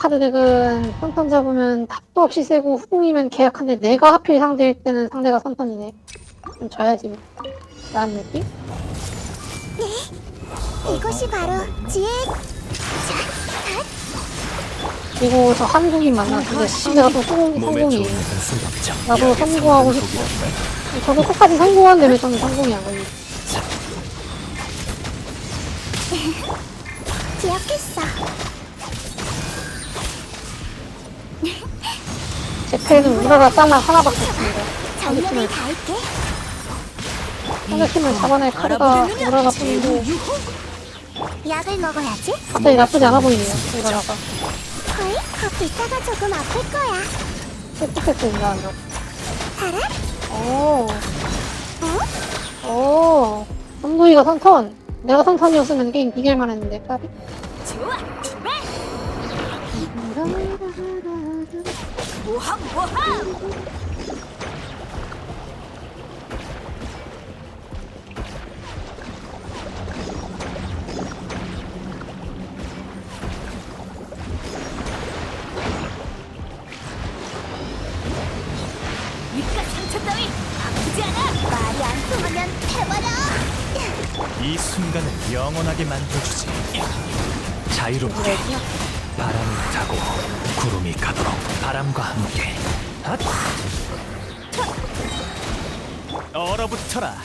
카드 덱은 선턴 잡으면 답도 없이 세고 후궁이면 계약한데 내가 하필 상대일 때는 상대가 선턴이네. 좀 져야지 뭐. 라는 느낌? 이것이 바로 지혜. 그리고 저 한국인 만났는데 상대가 또 후궁, 몸에 성공이에요. 좋은 승합장 나도 성공하고 싶어. 저도 끝까지 성공하는데 왜 저는 성공이 안 걸리지? 제 패는 우라라 짱만 하나밖에 없습니다. 전력을 다할게. 상대팀을 잡아낼 카드가 우라라 뿐인데 약을 먹어야지. 갑자기 나쁘지 않아 보이네요. 우라라가. 헐, 거 이따가 조금 아플 거야. 세트세트 올라간다. 알아? 오. 어? 오. 선도이가 선턴. 내가 선턴이었으면 게임 이길만 했는데, 까비. 좋아, 출발! 모함, 모함! 입가 상처 따위 아프지 않아! 말이 안 통하면 해버려. 이 순간을 영원하게 만들어주지 자유롭게 을 타고 구름이 가도록 바람과 함께 핫! 얼어붙어라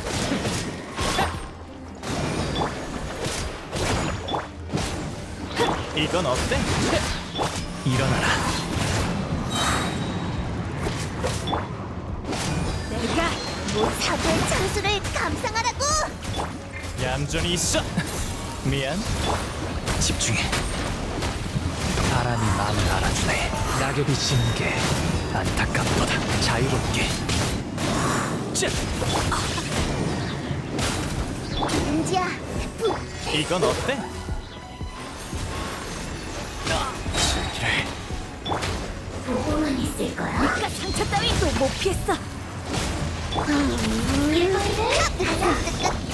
이건 어때? 일어나라 내가 사고의 장수를 감상하라고. 얌전히 있어. 미안. 집중해. 마음을 알아주네. 낙엽이 지는 게 안타깝도다. 자유롭게. 자, 은지야, 부, 이건 어때? 보고만 있을 거야. 입가 상처 따위 또못 피했어!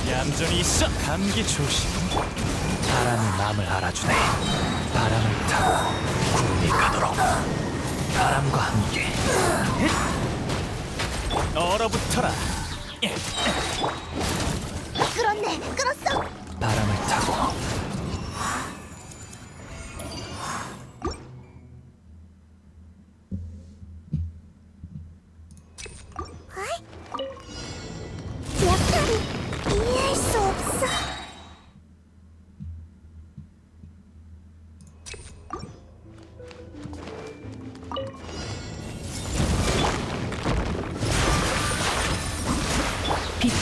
얌전히 있어. 감기 조심. 바람이 마음을 알아주네. 바람과 함께. 얼어붙어라. 예. 끌었네, 끌었어. 바람을 타고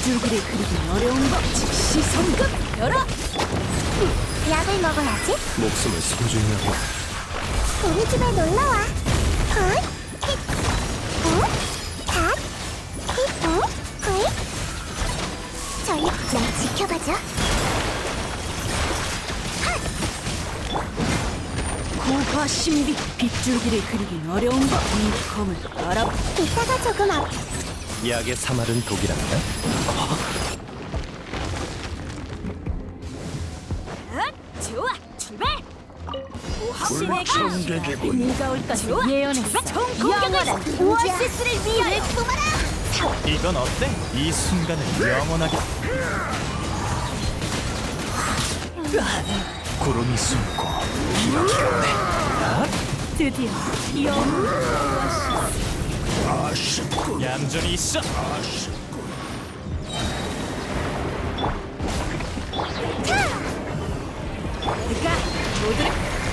줄기를 그리기 어려운 법 즉시 성급 열어! 약을 먹어야지. 목숨을 소중히 하고 우리 집에 놀러 와. 헐, 힛, 어, 어, 헐. 지켜봐줘. 고화 신비 빗줄기를 그리긴 어려운 법이 검을 알아 이따가 조금 앞. 약의 사말은 독이란다. 아, 좋아 출발 모함신에게 네가 올 것을 예언했어 총 공격을 오아시스를 위하여 뿜어라. 이건 어때? 이 순간을 영원하게 구름이 숨고. 아? 드디어 영 얌전히 있어. 내가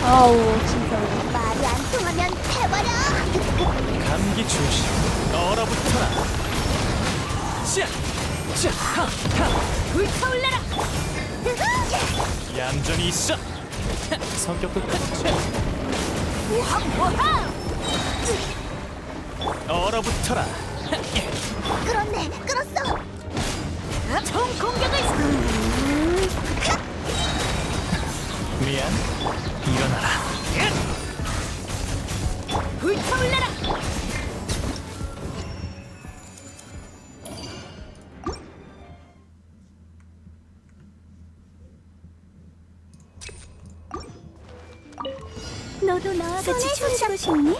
아우, 진짜. 말이 안 통하면 해버려. 감기 조심. 얼어붙어라. 자, 자, 하, 하. 불타올라라 얌전히 있어. 하, 성격도 같이. 모함 모함 얼어붙어라. 끌었네, 끌었어. 총 공격을 미안. 일어나라. 불타올라라 너도 나와 같이 춤추고 싶니?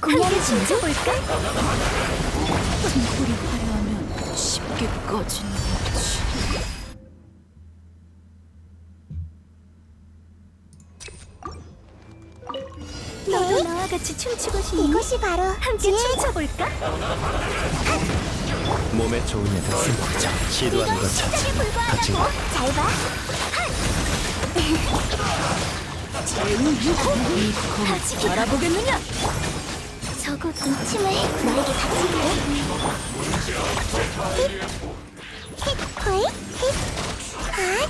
공연을 춤춰볼까? 불이 화려하면 쉽게 꺼지는 거지. 너도 나와 같이 춤추고 싶니? 이것이 바로 함께 춤춰볼까? 몸에 좋은 애들 쓸모있죠 시도하는 것 자체 다친 불과하다고 잘 봐. 이코 알아보겠느냐? 저곳 이 춤을 나에게 같이 해. 힙, 힙, 호이, 힙, 핫,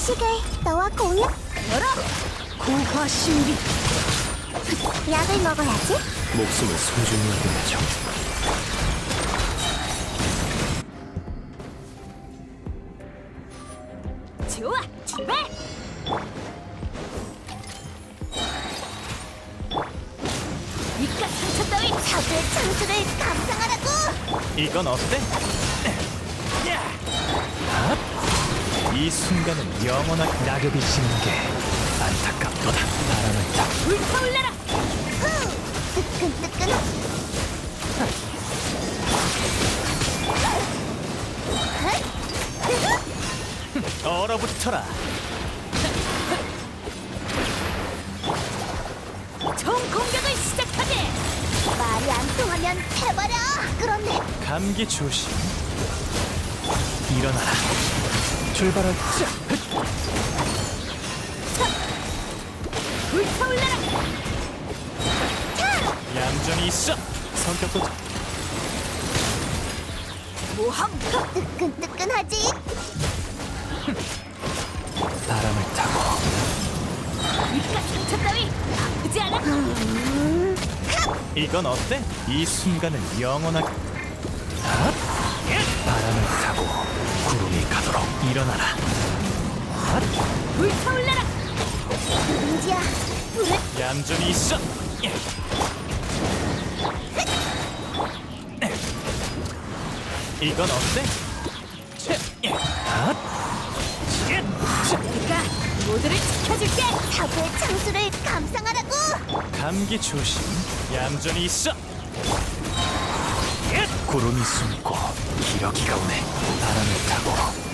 지식을 너와 공유. 열어! 고화 신비 약을 먹어야지. 목숨을 소중히 여겨야죠 좋아 출발! 이깟 상처 따위 적의 창수를 감상하라고. 이건 어때? 아? 이 순간은 영원한 낙엽이 지는 게 안타깝도다 바람을 타 불타올라라! 뜨끈뜨끈. 얼어붙어라 총 공격을 시작하게! 말이 안 통하면 해버려. 그런데 감기 조심 일어나라 출발할 불타올라라! 얌전히 있어 성격도 모함! 뜨끈뜨끈하지. 바람을 타고 이깟 상처 따위 아프지 않아? 이건 어때? 이 순간은 영원한 아? 바람을 타고 구름이 가도록 일어나라 불타올라라! 민지야, 불을 얌전히 있어 이건 어때? 치! 아? 치! 내가 모두를 지켜줄게! 적의 창수를 감상하라고. 감기 조심 얌전히 있어 구름이 숨고 기러기가 오네 바람을 타고